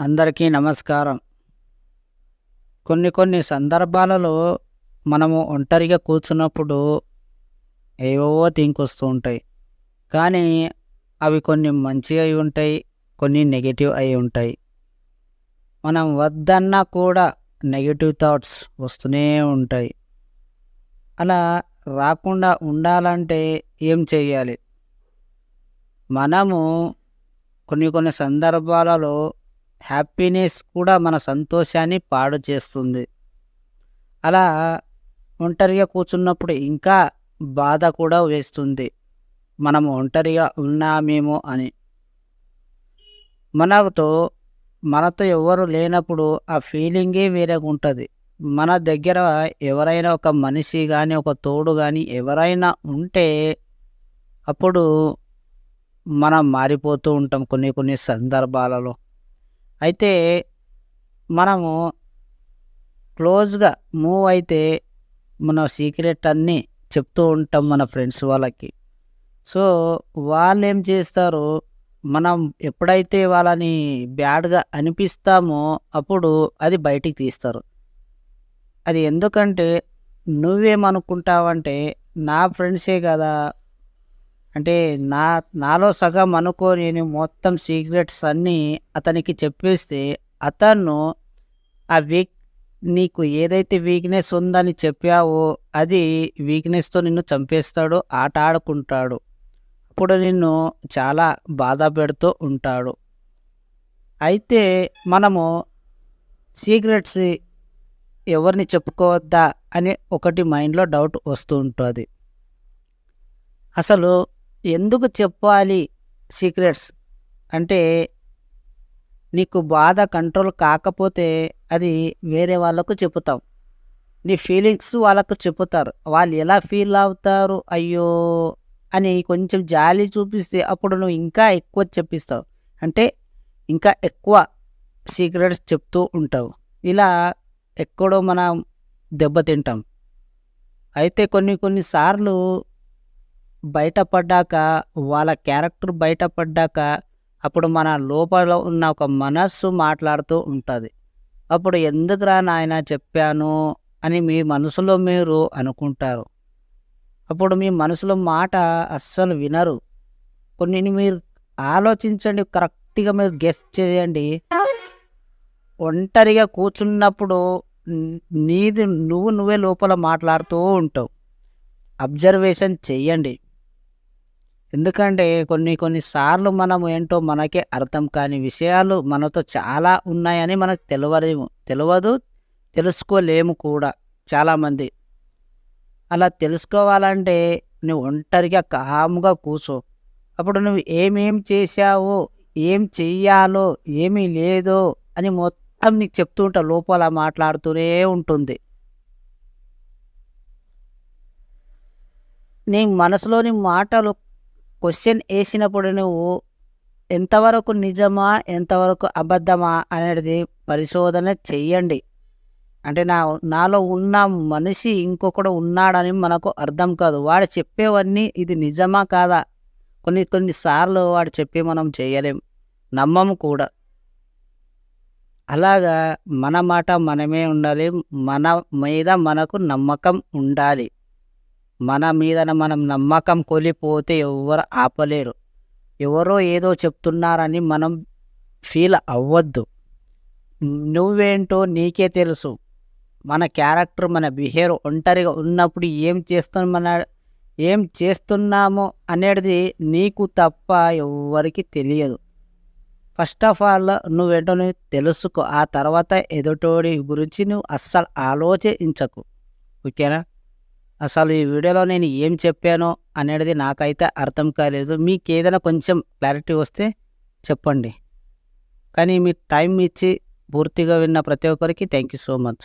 అందరికీ నమస్కారం. కొన్ని కొన్ని సందర్భాలలో మనము ఒంటరిగా కూర్చున్నప్పుడు ఏవేవో వస్తూ ఉంటాయి కానీ అవి కొన్ని మంచి అయి ఉంటాయి కొన్ని నెగిటివ్ అయి ఉంటాయి. మనం వద్దన్నా కూడా నెగిటివ్ థాట్స్ వస్తూనే ఉంటాయి. అలా రాకుండా ఉండాలంటే ఏం చేయాలి మనము కొన్ని కొన్ని సందర్భాలలో హ్యాపీనెస్ కూడా మన సంతోషాన్ని పాడు చేస్తుంది. అలా ఒంటరిగా కూర్చున్నప్పుడు ఇంకా బాధ కూడా వేస్తుంది. మనం ఒంటరిగా ఉన్నామేమో అని. మనతో మనతో ఎవరు లేనప్పుడు ఆ ఫీలింగే వేరేగా ఉంటుంది. మన దగ్గర ఎవరైనా ఒక మనిషి కానీ ఒక తోడు కానీ ఎవరైనా ఉంటే అప్పుడు మనం మారిపోతూ ఉంటాం కొన్ని కొన్ని సందర్భాలలో. అయితే మనము క్లోజ్గా మూవ్ అయితే మన సీక్రెట్ అన్నీ చెప్తూ ఉంటాం మన ఫ్రెండ్స్ వాళ్ళకి. సో వాళ్ళు ఏం చేస్తారు? మనం ఎప్పుడైతే వాళ్ళని బ్యాడ్గా అనిపిస్తామో అప్పుడు అది బయటికి తీస్తారు. అది ఎందుకంటే నువ్వేమనుకుంటావంటే నా ఫ్రెండ్సే కదా అంటే నా నాలో సగం అనుకో నేను మొత్తం సీక్రెట్స్ అన్నీ అతనికి చెప్పేస్తే అతను ఆ వీక్ నీకు ఏదైతే వీక్నెస్ ఉందని చెప్పావో అది వీక్నెస్తో నిన్ను చంపేస్తాడు ఆట ఆడుకుంటాడు. అప్పుడు నిన్ను చాలా బాధ పెడుతూ ఉంటాడు. అయితే మనము సీక్రెట్స్ ఎవరిని చెప్పుకోవద్దా అని ఒకటి మైండ్లో డౌట్ వస్తూ ఉంటుంది. అసలు ఎందుకు చెప్పాలి సీక్రెట్స్? అంటే నీకు బాధ కంట్రోల్ కాకపోతే అది వేరే వాళ్ళకు చెప్పుతాం నీ ఫీలింగ్స్ వాళ్ళకు చెప్పుతారు వాళ్ళు ఎలా ఫీల్ అవుతారు? అయ్యో అని కొంచెం జాలి చూపిస్తే అప్పుడు నువ్వు ఇంకా ఎక్కువ చెప్పిస్తావు. అంటే ఇంకా ఎక్కువ సీక్రెట్స్ చెప్తూ ఉంటావు. ఇలా ఎక్కడో మనం దెబ్బతింటాం. అయితే కొన్ని కొన్నిసార్లు బయటపడ్డాక వాళ్ళ క్యారెక్టర్ బయటపడ్డాక అప్పుడు మన లోపల ఉన్న ఒక మనస్సు మాట్లాడుతూ ఉంటుంది. అప్పుడు ఎందుకురా నాయన చెప్పాను అని మీ మనసులో మీరు అనుకుంటారు. అప్పుడు మీ మనసులో మాట అస్సలు వినరు. కొన్ని మీరు ఆలోచించండి కరెక్ట్గా మీరు గెస్ట్ చేయండి. ఒంటరిగా కూర్చున్నప్పుడు నీది నువ్వు నువ్వే లోపల మాట్లాడుతూ ఉంటావు. అబ్జర్వేషన్ చెయ్యండి. ఎందుకంటే కొన్ని కొన్నిసార్లు మనము ఏంటో మనకే అర్థం కాని విషయాలు మనతో చాలా ఉన్నాయని మనకు తెలియలేము తెలియదు తెలుసుకోలేము కూడా చాలామంది. అలా తెలుసుకోవాలంటే నువ్వు ఒంటరిగా కాముగా కూర్చో. అప్పుడు నువ్వు ఏమేం చేశావో ఏం చెయ్యాలో ఏమీ లేదో అని మొత్తం నీకు చెప్తూ ఉంటా లోపల మాట్లాడుతూనే ఉంటుంది. నీ మనసులోని మాటలు క్వశ్చన్ వేసినప్పుడు నువ్వు ఎంతవరకు నిజమా ఎంతవరకు అబద్ధమా అనేది పరిశోధన చెయ్యండి. అంటే నా నాలో ఉన్న మనిషి ఇంకొకడు ఉన్నాడని మనకు అర్థం కాదు. వాడు చెప్పేవన్నీ ఇది నిజమా కాదా? కొన్ని కొన్నిసార్లు వాడు చెప్పి మనం చేయలేం. నమ్మము కూడా. అలాగా మన మాట మనమే ఉండాలి. మన మీద మనకు నమ్మకం ఉండాలి. మన మీదన మనం నమ్మకం కోల్పోతే ఎవరు ఆపలేరు. ఎవరో ఏదో చెప్తున్నారని మనం ఫీల్ అవ్వద్దు. నువ్వేంటో నీకే తెలుసు. మన క్యారెక్టర్ మన బిహేవియర్ ఒంటరిగా ఉన్నప్పుడు ఏం చేస్తున్నా ఏం చేస్తున్నామో అనేది నీకు తప్ప ఎవరికి తెలియదు. ఫస్ట్ ఆఫ్ ఆల్ నువ్వేంటో తెలుసుకో. ఆ తర్వాత ఎదుటోడి గురించి నువ్వు అస్సలు ఆలోచించకు. ఓకేనా? అసలు ఈ వీడియోలో నేను ఏం చెప్పానో అనేది నాకైతే అర్థం కాలేదు. మీకు ఏదైనా కొంచెం క్లారిటీ వస్తే చెప్పండి. కానీ మీ టైం ఇచ్చి పూర్తిగా విన్న ప్రతి ఒక్కరికి థ్యాంక్ యూ సో మచ్.